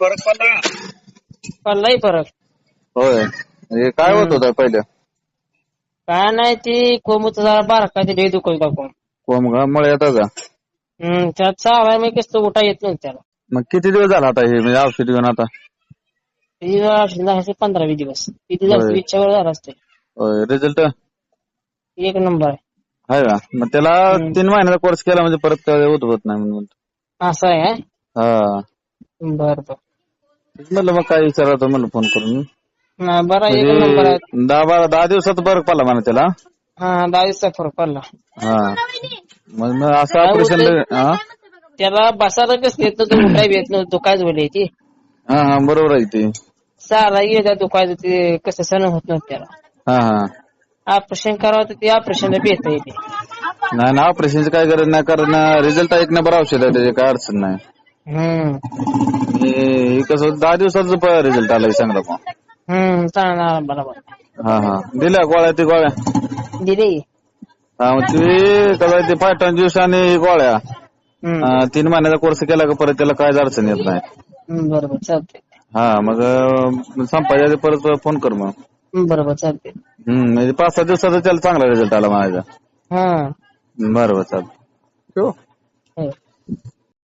फरक पडला पडलाही फरक. होय. हे काय होत होतं पहिलं? काय नाही ती कोमूच जरा बारका ते लई दुखत दाखवून कोंबगामुळे येतं का? हम्म त्यात चावाय मी कसं उठा येत नव्हतं त्याला. मग किती दिवस झाला आता हे म्हणजे औषध घेऊन आता? ती झाले पंधरा वीस दिवस. किती जास्त होय. इच्छावर झाला असते. रिझल्ट एक नंबर आहे. आहे का? मग त्याला हम्म. तीन महिन्याचा कोर्स केला म्हणजे परत काय होत होत नाही म्हणून. असं आहे? हा. बर बर. म्हणलं मग काय विचारायचं म्हणलं फोन करून. हा, बरं एक नंबर आहे. म्हणजे दहा बारा दहा दिवसात बरं पडला म्हणा त्याला. हा दहा दिवसाचा फरक पडला. हा. मग मग असं काय ऑपरेशन होतंय? त्याला बसायला कसं येत नव्हतं उठायला येत नव्हतं दुखायचं बोलले ती हा हा बरोबर आहे ते. सारा येत्या दुखायचं ते कसं सण होत नव्हतं त्याला. हा हा. ऑपरेशन करावं तर ते ऑपरेशनला बेत येते नाही ना ऑपरेशनची काय गरज नाही कारण रिझल्ट एक नंबर औषध आहे त्याची काय अडचण नाही. हम्म. कसं दहा दिवसाचा रिझल्ट आला चांगला पण हम्म चांगला बरोबर. हा हा. दिल्या गोळ्या ती गोळ्या? दिली. हा मग ते कसं ते ज्यूस आणि गोळ्या. हा, तीन महिन्याचा कोर्स केला का परत त्याला काय अडचण येत नाही. हम्म, बरोबर चालते हा मग संपायच्या परत फोन कर मग. बरोबर चालते हम्म म्हणजे पाच सहा दिवसाचा त्याला चांगला रिझल्ट आला माझा. हा. बरोबर चालतं ठेवू? हो.